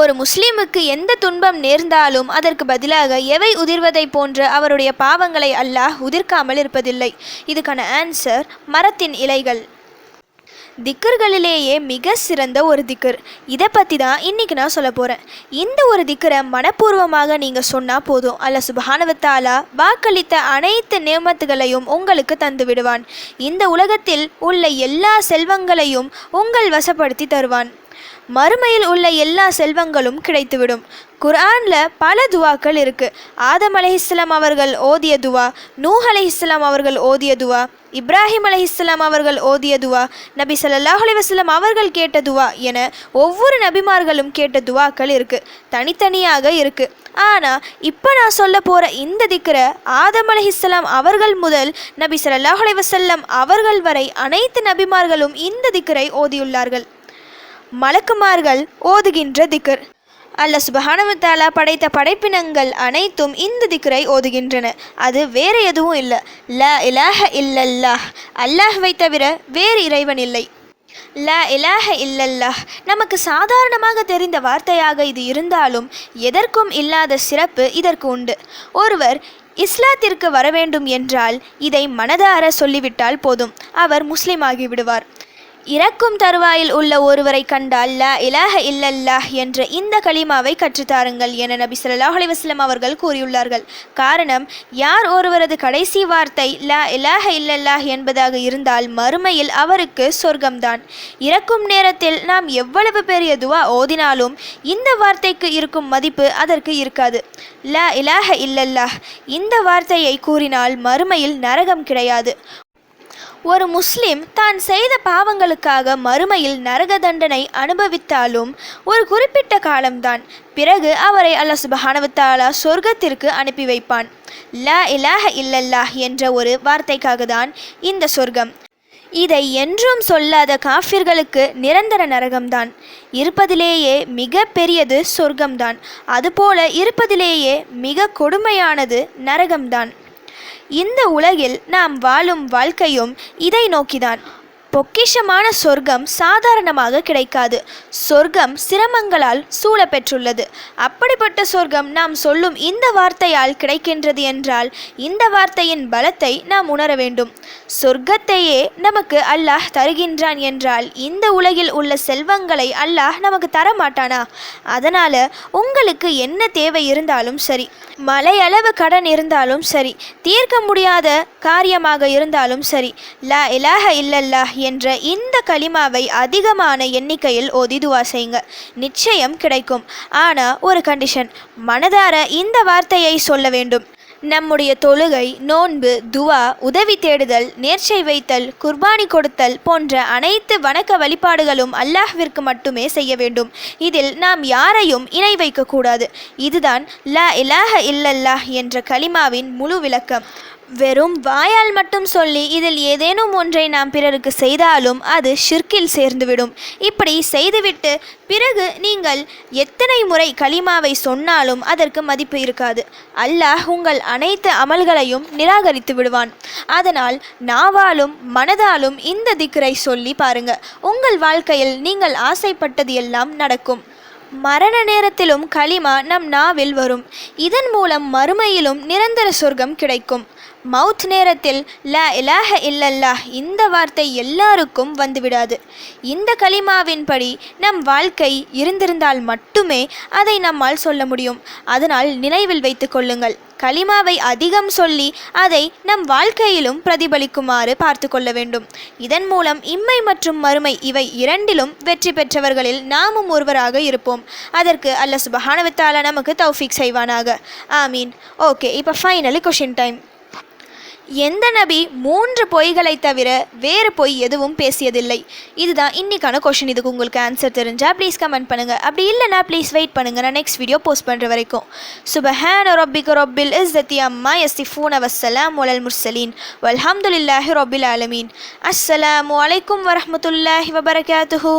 ஒரு முஸ்லீமுக்கு எந்த துன்பம் நேர்ந்தாலும் அதற்கு பதிலாக எவை உதிர்வதை போன்ற அவருடைய பாவங்களை அல்லாஹ் உதிர்க்காமல் இருப்பதில்லை. இதுக்கான ஆன்சர் மரத்தின் இலைகள். திக்கர்களிலேயே மிக சிறந்த ஒரு திக்கர். இதை பற்றி தான் இன்றைக்கி நான் சொல்ல போகிறேன் இந்த ஒரு திக்கரை மனப்பூர்வமாக நீங்கள் சொன்னால் போதும். அல்ல சுபஹானவத்தாலா வாக்களித்த அனைத்து நியமத்துகளையும் உங்களுக்கு தந்து விடுவான். இந்த உலகத்தில் உள்ள எல்லா செல்வங்களையும் உங்கள் வசப்படுத்தி தருவான். மறுமையில் உள்ள எல்லா செல்வங்களும் கிடைத்துவிடும். குர்ஆனில் பல துவாக்கள் இருக்குது ஆதம் அலைஹிஸ்ஸலாம் அவர்கள் ஓதிய துவா நூஹ் அலைஹிஸ்ஸலாம் அவர்கள் ஓதிய துவா இப்ராஹிம் அலைஹிஸ்ஸலாம் அவர்கள் ஓதிய துவா நபி சல்லாஹ் அலைஹி அவர்கள் கேட்ட துவா என ஒவ்வொரு நபிமார்களும் கேட்ட துவாக்கள் இருக்குது தனித்தனியாக இருக்கு. ஆனால் இப்போ நான் சொல்ல போகிற இந்த திக்கரை ஆதம் இஸ்லாம் அவர்கள் முதல் நபி ஸல்லல்லாஹு அலைஹி அவர்கள் வரை அனைத்து நபிமார்களும் இந்த திக்கரை ஓதியுள்ளார்கள். மலக்குமார்கள் ஓதுகின்ற திக்கர் அல்ல சுபஹானவத்தாலா படைத்த படைப்பினங்கள் அனைத்தும் இந்த திக்கரை ஓதுகின்றன. அது வேறு எதுவும் இல்லை. ல இலாஹ இல்லல்லாஹ். அல்லாஹ்வை தவிர வேறு இறைவன் இல்லை. ல இலாஹ இல்லல்லாஹ். நமக்கு சாதாரணமாக தெரிந்த வார்த்தையாக இது இருந்தாலும் எதற்கும் இல்லாத சிறப்பு இதற்கு உண்டு. ஒருவர் இஸ்லாத்திற்கு வர வேண்டும் என்றால் இதை மனதார சொல்லிவிட்டால் போதும். அவர் முஸ்லீம் ஆகிவிடுவார் இறக்கும் தருவாயில் உள்ள ஒருவரை கண்டால் அல்லா இலஹ இல்லல்லாஹ் என்ற இந்த கலிமாவை கற்றுத்தாருங்கள் என நபி சொல்லாஹ் அலைஹி அவர்கள் கூறியுள்ளார்கள். காரணம் யார் ஒருவரது கடைசி வார்த்தை லா இலாஹ இல்லல்லாஹ் என்பதாக இருந்தால் மறுமையில் அவருக்கு சொர்க்கம்தான். இறக்கும் நேரத்தில் நாம் எவ்வளவு பெரிய துவா ஓதினாலும் இந்த வார்த்தைக்கு இருக்கும் மதிப்பு அதற்கு இருக்காது. லா இலாஹ இல்லல்லாஹ் இந்த வார்த்தையை கூறினால் மறுமையில் நரகம் கிடையாது. ஒரு முஸ்லிம் தான் செய்த பாவங்களுக்காக மறுமையில் நரக தண்டனை அனுபவித்தாலும் ஒரு குறிப்பிட்ட காலம்தான். பிறகு அவரை அல்ல சுபஹானவத்தாலா சொர்க்கத்திற்கு அனுப்பி வைப்பான். லா இலாஹ இல்லல்லாஹ் என்ற ஒரு வார்த்தைக்காக தான் இந்த சொர்க்கம். இதை என்றும் சொல்லாத காஃபிர்களுக்கு நிரந்தர நரகம்தான். இருப்பதிலேயே மிக பெரியது சொர்க்கம்தான். அதுபோல இருப்பதிலேயே மிக கொடுமையானது நரகம்தான். இந்த உலகில் நாம் வாழும் வாழ்க்கையும் இதை நோக்கிதான். பொக்கிஷமான சொர்க்கம் சாதாரணமாக கிடைக்காது. சொர்க்கம் சிரமங்களால் சூழப்பெற்றுள்ளது. அப்படிப்பட்ட சொர்க்கம் நாம் சொல்லும் இந்த வார்த்தையால் கிடைக்கின்றது என்றால் இந்த வார்த்தையின் பலத்தை நாம் உணர வேண்டும். சொர்க்கத்தையே நமக்கு அல்லாஹ் தருகின்றான் என்றால் இந்த உலகில் உள்ள செல்வங்களை அல்லாஹ் நமக்கு தர மாட்டானா உங்களுக்கு என்ன தேவை இருந்தாலும் சரி மலையளவு கடன் இருந்தாலும் சரி தீர்க்க முடியாத காரியமாக இருந்தாலும் சரி லா இலாஹ இல்லல்லாஹ் என்ற இந்த கலிமாவை அதிகமான எண்ணிக்கையில் ஓதி துவா செய்யுங்க நிச்சயம் கிடைக்கும். ஆனால் ஒரு கண்டிஷன் மனதார இந்த வார்த்தையை சொல்ல வேண்டும். நம்முடைய தொழுகை நோன்பு துவா உதவி தேடுதல் நேர்ச்சை வைத்தல் குர்பானி கொடுத்தல் போன்ற அனைத்து வணக்க வழிபாடுகளும் அல்லாஹ்விற்கு மட்டுமே செய்ய வேண்டும். இதில் நாம் யாரையும் இணை வைக்கக்கூடாது. இதுதான் லா இலாஹ இல்லல்லாஹ் என்ற கலிமாவின் முழு விளக்கம். வெறும் வாயால் மட்டும் சொல்லி இதில் ஏதேனும் ஒன்றை நாம் பிறருக்கு செய்தாலும் அது ஷிர்கில் சேர்ந்துவிடும். இப்படி செய்துவிட்டு பிறகு நீங்கள் எத்தனை முறை கலிமாவை சொன்னாலும் அதற்கு மதிப்பு இருக்காது. அல்லாஹ் உங்கள் அனைத்து அமல்களையும் நிராகரித்து விடுவான். அதனால் நாவாலும் மனதாலும் இந்த திக்கரை சொல்லி பாருங்க. உங்கள் வாழ்க்கையில் நீங்கள் ஆசைப்பட்டது எல்லாம் நடக்கும். மரண நேரத்திலும் களிமா நம் நாவில் வரும். இதன் மூலம் மறுமையிலும் நிரந்தர சொர்க்கம் கிடைக்கும். மவுத் நேரத்தில் ல இலாஹ இல்லல்லாஹ் இந்த வார்த்தை எல்லாருக்கும் வந்துவிடாது. இந்த கலிமாவின்படி நம் வாழ்க்கை இருந்திருந்தால் மட்டுமே அதை நம்மால் சொல்ல முடியும். அதனால் நினைவில் வைத்து கொள்ளுங்கள். கலிமாவை அதிகம் சொல்லி அதை நம் வாழ்க்கையிலும் பிரதிபலிக்குமாறு பார்த்து கொள்ள வேண்டும். இதன் மூலம் இம்மை மற்றும் மறுமை இவை இரண்டிலும் வெற்றி பெற்றவர்களில் நாமும் ஒருவராக இருப்போம். அதற்கு அல்ல சுபஹானவத்தால நமக்கு தௌஃபீக் செய்வானாக. ஆமீன். ஓகே இப்போ ஃபைனலி கொஷின் டைம் எந்த நபி மூன்று பொய்களை தவிர வேறு பொய் எதுவும் பேசியதில்லை. இதுதான் இன்னைக்கான கொஷின் இதுக்கு உங்களுக்கு ஆன்சர் தெரிஞ்சால் ப்ளீஸ் கமெண்ட் பண்ணுங்கள் அப்படி இல்லைனா ப்ளீஸ் வெயிட் பண்ணுங்கள் நான் நெக்ஸ்ட் வீடியோ போஸ்ட் பண்ணுற வரைக்கும். சுபஹான ரொபில் இஸ் தத்தி அம்மா யஸ்திஃபூன் வஸ்ஸலாம் ஒலல் முர்சலீன் வல்ஹம்துலில்லாஹி ரொபில் ஆலமீன். அஸ்ஸலாமு அலைக்கும் வரமத்துல்லாஹி வபரகாத்துஹு.